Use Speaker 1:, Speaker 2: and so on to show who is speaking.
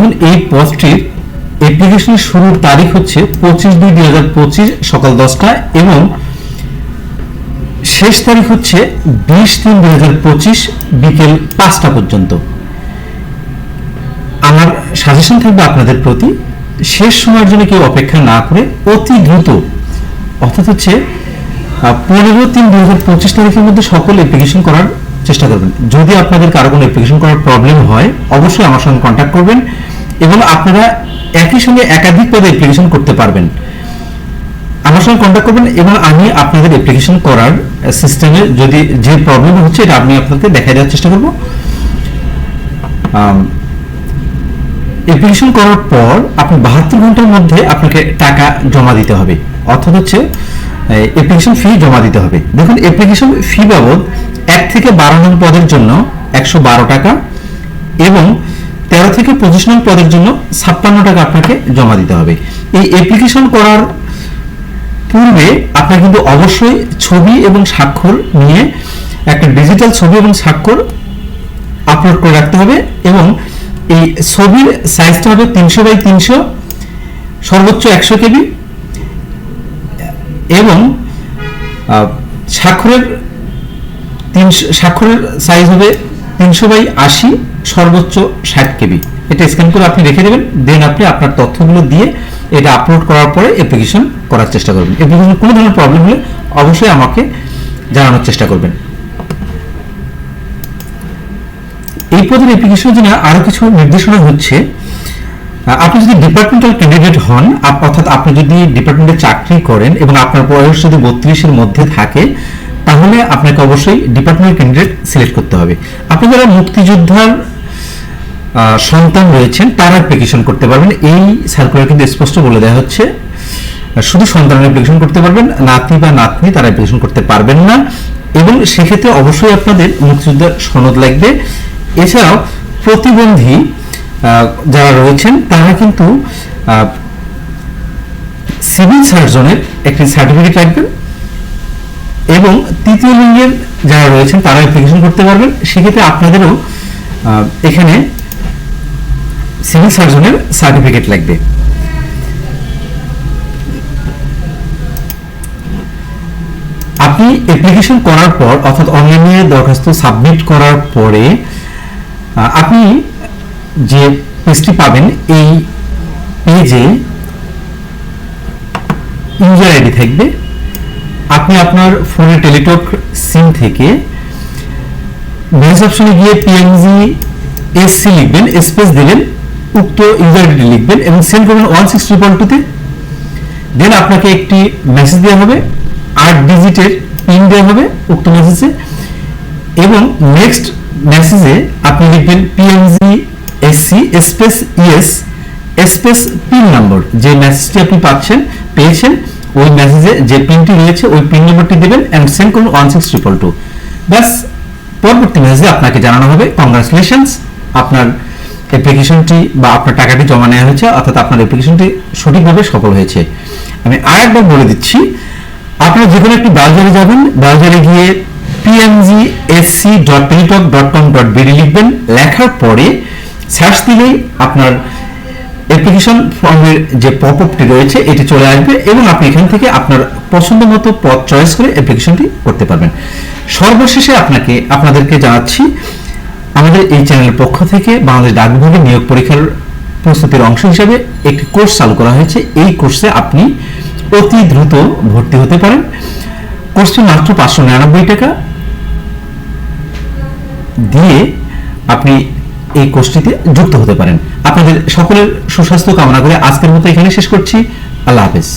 Speaker 1: দেখুন এই পদটির অ্যাপ্লিকেশনের শুরুর তারিখ হচ্ছে পঁচিশ দুই দুই হাজার পঁচিশ সকাল দশটা এবং শেষ তারিখ হচ্ছে বিশ তিন দুই হাজার পঁচিশ বিকেল পাঁচটা পর্যন্ত। আমার সাজেশন থাকবে আপনাদের প্রতি, শেষ সময়ের জন্য কেউ অপেক্ষা না করে অতি দ্রুত, অর্থাৎ হচ্ছে পনেরো তিন দুই হাজার পঁচিশ তারিখের মধ্যে সকল অ্যাপ্লিকেশন করার চেষ্টা করবেন। যদি আপনাদের কারও কোনো অ্যাপ্লিকেশন করার প্রবলেম হয়, অবশ্যই আমার সঙ্গে কন্ট্যাক্ট করবেন এবং আপনারা একই সঙ্গে একাধিক পদে অ্যাপ্লিকেশন করতে পারবেন। আমার সঙ্গে কন্ট্যাক্ট করবেন এবং আমি আপনাদের অ্যাপ্লিকেশন করার সিস্টেমে যদি যে প্রবলেম হচ্ছে, এটা আমি আপনাকে দেখাই দেওয়ার চেষ্টা করব। অ্যাপ্লিকেশন করার পর আপনি বাহাত্তর ঘণ্টার মধ্যে আপনাকে টাকা জমা দিতে হবে। অর্থাৎ হচ্ছে অ্যাপ্লিকেশন ফি জমা দিতে হবে। দেখুন অ্যাপ্লিকেশন ফি বাবদ এক থেকে বারো নং পদের জন্য একশো বারো টাকা এবং তেরো থেকে পঁচিশ নং পদের জন্য ছাপ্পান্ন টাকা আপনাকে জমা দিতে হবে। এই অ্যাপ্লিকেশন করার পূর্বে আপনার কিন্তু অবশ্যই ছবি এবং স্বাক্ষর নিয়ে একটা ডিজিটাল ছবি এবং স্বাক্ষর আপলোড করে রাখতে হবে এবং এই ছবির সাইজটা হবে তিনশো বাই তিনশো, সর্বোচ্চ একশো কেবি এবং স্বাক্ষরের তিনশো স্বাক্ষরের সাইজ হবে তিনশো বাই আশি সর্বোচ্চ ষাট কেবি। এটা স্ক্যান করে আপনি রেখে দেবেন দেন আপনি আপনার তথ্যগুলো দিয়ে এটা আপলোড করার পরে অ্যাপ্লিকেশন করার চেষ্টা করবেন। অ্যাপ্লিকেশন কোনো ধরনের প্রবলেম হলে অবশ্যই আমাকে জানানোর চেষ্টা করবেন। এই পদের অ্যাপ্লিকেশনের জন্য আরও কিছু নির্দেশনা হচ্ছে। আপনি যদি ডিপার্টমেন্টাল ক্যান্ডিডেট হন অর্থাৎ আপনি যদি ডিপার্টমেন্টে চাকরি করেন এবং আপনার বয়স যদি বত্রিশের মধ্যে থাকে তাহলে আপনাকে অবশ্যই ডিপার্টমেন্ট ক্যান্ডিডেট সিলেক্ট করতে হবে। আপনি যারা মুক্তিযোদ্ধার সন্তান রয়েছেন, তারা অ্যাপ্লিকেশন করতে পারবেন। এই সার্কুলার কিন্তু স্পষ্ট বলে দেওয়া হচ্ছে। শুধু সন্তানের অ্যাপ্লিকেশন করতে পারবেন, নাতি বা নাতনি তারা অ্যাপ্লিকেশন করতে পারবেন না। এবং সেক্ষেত্রে অবশ্যই আপনাদের মুক্তিযোদ্ধার সনদ লাগবে। এছাড়াও প্রতিবন্ধী যারা রয়েছেন, তারা কিন্তু সিভিল সার্জনের একটি সার্টিফিকেট রাখবেন। এবং তৃতীয় লিঙ্গের যারা রয়েছেন, তারা অ্যাপ্লিকেশন করতে পারবেন। সেক্ষেত্রে আপনাদেরও এখানে সিভিল সার্জনের সার্টিফিকেট লাগবে। আপনি অ্যাপ্লিকেশন করার পর, অর্থাৎ অনলাইনে দরখাস্ত সাবমিট করার পরে আপনি যে পেজটি পাবেন, এই পেজে ইউজার আইডি থাকবে। আপনি আপনার ফোনের টেলিটক সিম থেকে মেসেজ গিয়ে পিএনজি এসসি লিখবেন স্পেস দিবেন, উক্ত ইউজার আইডি লিখবেন এবং সেন্ড করবেন ওয়ান সিক্স ট্রিপল টুতে দেন আপনাকে একটি মেসেজ দেওয়া হবে, আট ডিজিটের পিন দেওয়া হবে উক্ত মেসেজে এবং নেক্সট মেসেজে আপনি লিখবেন PNG SC space ES space PIN number যে মেসেজটি আপনি পাচ্ছেন, পেয়েছেন ওই মেসেজে যে পিনটি রয়েছে, ওই পিন নম্বরটি দেবেন অ্যান্ড সেন্ড করুন ওয়ান সিক্স ট্রিপল টু ব্যাস, পরবর্তী মেসেজে আপনাকে জানানো হবে। কংগ্রাচুলেশনস আপনার অ্যাপ্লিকেশনটি বা আপনার টাকাটি জমা নেওয়া হয়েছে, অর্থাৎ আপনার অ্যাপ্লিকেশনটি সঠিকভাবে সফল হয়েছে। আমি আর একবার বলে দিচ্ছি, আপনারা যে কোনো একটি ব্রাউজারে যাবেন ব্রাউজারে গিয়ে PNG SC dot Teletalk dot com dot BD লিখবেন। লেখার পরে সার্চ দিলেই আপনার অ্যাপ্লিকেশন ফর্মের যে পপ আপটি রয়েছে, এটি চলে আসবে এবং আপনি এখান থেকে আপনার পছন্দ মতো পথ চয়েস করে অ্যাপ্লিকেশনটি করতে পারবেন। সর্বশেষে আপনাকে, আপনাদেরকে জানাচ্ছি, আমাদের এই চ্যানেলের পক্ষ থেকে বাংলাদেশ ডাক বিভাগে নিয়োগ পরীক্ষার প্রস্তুতির অংশ হিসাবে একটি কোর্স চালু করা হয়েছে। এই কোর্সে আপনি অতি দ্রুত ভর্তি হতে পারেন। কোর্সটি মাত্র পাঁচশো নিরানব্বই টাকা। দিয়ে আপনি এই কোর্সটিতে যুক্ত হতে পারেন। আপনাদের সকলের সুস্বাস্থ্য কামনা করে আজকের মতো এখানে শেষ করছি। আল্লাহ হাফেজ।